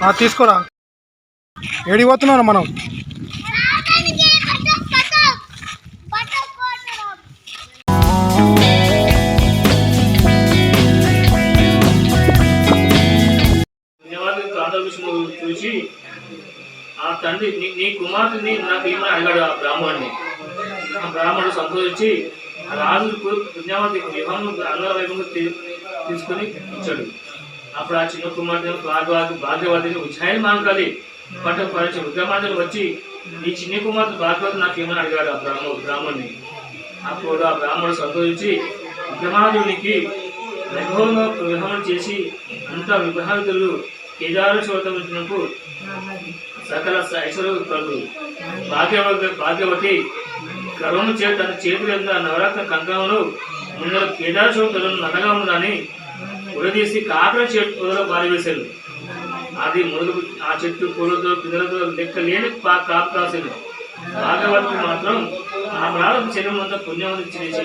ఆ, తీసుకోరా. ఏడికి పోతున్నాను మనం చూసి ఆ తండ్రి నీ నీ కుమార్తెని నాకు ఏమని అడిగాడు ఆ బ్రాహ్మణుడిని ఆ బ్రాహ్మణుడు సంతోషించి రాజు పుణ్యావతి వివాహం అంగవైభవంగా తీ- తీసుకొని ఇచ్చాడు అప్పుడు ఆ చిన్న కుమార్తె భాగ్యవతి భాగ్యవాదిని ఉజ్జాయిని మాంకాలి పట్టు పరిచి ఉగ్రమాతలు వచ్చి నీ చిన్న కుమార్తె భాగ్యవతి నాకు ఏమని అడిగాడు ఆ బ్రాహ్మ బ్రాహ్మణ్ణి అప్పుడు ఆ బ్రాహ్మణుడు సంతోషించి విగ్రహాదునికి వైభవంగా వివాహం చేసి అంతా వివాహితులు కేదారు శోతమునకు సకల ఐశ్వర్య ప్రభు భాగ్యవతి భాగ్యవతి గర్వము చే తన చేతుల నవరాత్ర నవరత్న కంకణములు ముందర కేదారేశ్వరులను నగగా ఉందని ఉరదీసి కాకర చెట్టు పొదలో పారివేశారు అది మొదలు ఆ చెట్టు పూలతో పిల్లలతో లెక్క లేని పా కాపు కాసాడు భాగవతి మాత్రం ఆ ప్రాణం శరీరం అంతా పుణ్యవంతి చేసి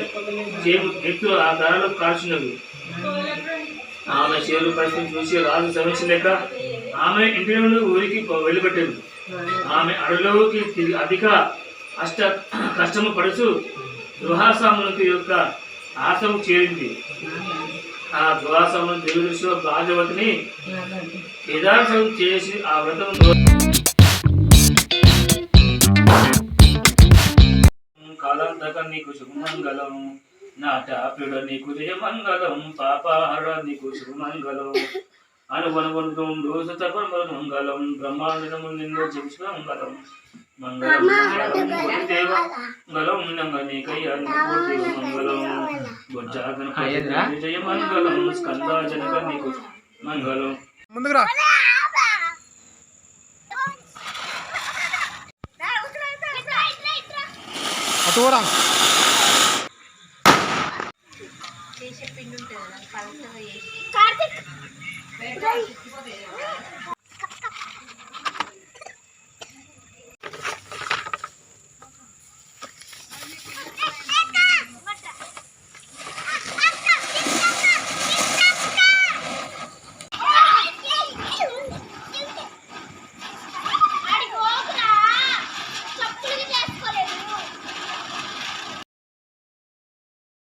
చేపు వ్యక్తులు ఆ ధరలు కాల్చినవి. ఆమె చేరు పరిస్థితి చూసి రాజు సమీక్షలేక ఆమె ఇంటి నుండి ఊరికి వెళ్ళిపెట్టింది. ఆమె అడలోకి అధిక అష్ట కష్టము పడుచు గృహాసామునికి యొక్క ఆశము చేరింది. ఆ గృహాసామును దేవుడి దృష్టిలో భాగవతిని యథార్థం చేసి ఆ వ్రతం కాలంతక నీకు శుభమంగళం నాటాప్యుడ నీకు జయమంగళం పాపహర నీకు శుభమంగళం అనువనువనుకం రోజు తపన మంగళం బ్రహ్మాండము నిన్ను చెవిసిన మంగళం మంగళం దేవ మంగళం నంగనీకయ్య పూర్తి మంగళం బొజ్జాగన జయ మంగళం స్కందాజనక నీకు మంగళం. ముందుకు రా. Bye.